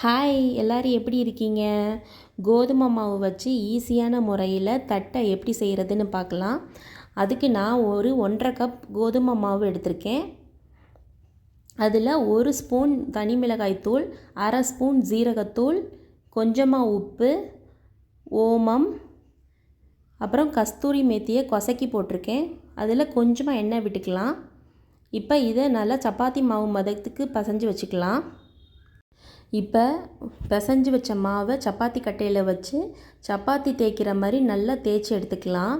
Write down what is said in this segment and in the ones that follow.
Hi எல்லாரும் எப்படி இருக்கீங்க? கோதுமை மாவு வச்சு ஈஸியான முறையில் தட்டை எப்படி செய்கிறதுன்னு பார்க்கலாம். அதுக்கு நான் ஒரு ஒன்றரை கப் கோதுமை மாவு எடுத்திருக்கேன். அதில் ஒரு ஸ்பூன் தனி மிளகாய் தூள் அரை ஸ்பூன் ஜீரகத்தூள் கொஞ்சமாக உப்பு ஓமம் அப்புறம் கஸ்தூரி மேத்தியை கொசக்கி போட்டிருக்கேன். அதில் கொஞ்சமாக எண்ணெய் விட்டுக்கலாம். இப்போ இதை நல்லா சப்பாத்தி மாவு மதத்துக்கு பசைஞ்சு வச்சுக்கலாம். இப்போ பிசைஞ்சு வச்ச மாவை சப்பாத்தி கட்டையில் வச்சு சப்பாத்தி தேய்க்கிற மாதிரி நல்லா தேய்ச்சி எடுத்துக்கலாம்.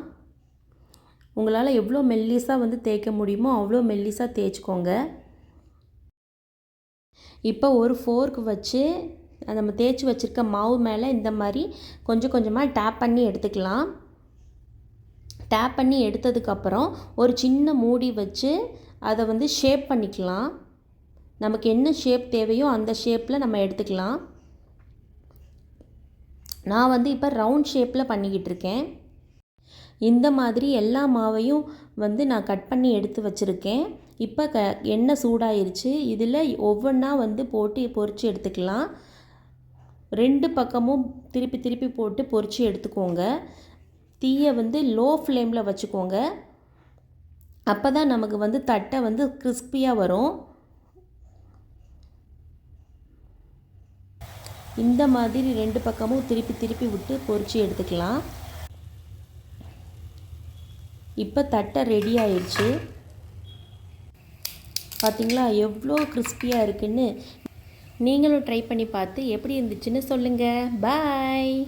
உங்களால் எவ்வளோ மெல்லிஸாக வந்து தேய்க்க முடியுமோ அவ்வளோ மெல்லிஸாக தேய்ச்சிக்கோங்க. இப்போ ஒரு ஃபோர்க் வச்சு நம்ம தேய்ச்சி வச்சுருக்க மாவு மேலே இந்த மாதிரி கொஞ்சம் கொஞ்சமாக டேப் பண்ணி எடுத்துக்கலாம். டேப் பண்ணி எடுத்ததுக்கப்புறம் ஒரு சின்ன மூடி வச்சு அதை வந்து ஷேப் பண்ணிக்கலாம். நமக்கு என்ன ஷேப் தேவையோ அந்த ஷேப்பில் நம்ம எடுத்துக்கலாம். நான் வந்து இப்போ ரவுண்ட் ஷேப்பில் பண்ணிக்கிட்டு இருக்கேன். இந்த மாதிரி எல்லா மாவையும் வந்து நான் கட் பண்ணி எடுத்து வச்சுருக்கேன். இப்போ க எண்ணெய் சூடாயிருச்சு. இதில் ஒவ்வொன்றா வந்து போட்டு பொறிச்சு எடுத்துக்கலாம். ரெண்டு பக்கமும் திருப்பி திருப்பி போட்டு பொறிச்சு எடுத்துக்கோங்க. தீயை வந்து லோ ஃப்ளேமில் வச்சுக்கோங்க. அப்போ தான் நமக்கு வந்து தட்டை வந்து கிறிஸ்பியாக வரும். இந்த மாதிரி ரெண்டு பக்கமும் திருப்பி திருப்பி விட்டு பொறிச்சு எடுத்துக்கலாம். இப்போ தட்டை ரெடி ஆயிடுச்சு பார்த்திங்களா எவ்வளோ கிறிஸ்பியாக இருக்குன்னு நீங்களும் ட்ரை பண்ணி பார்த்து எப்படி இருந்துச்சுன்னு சொல்லுங்கள் பாய்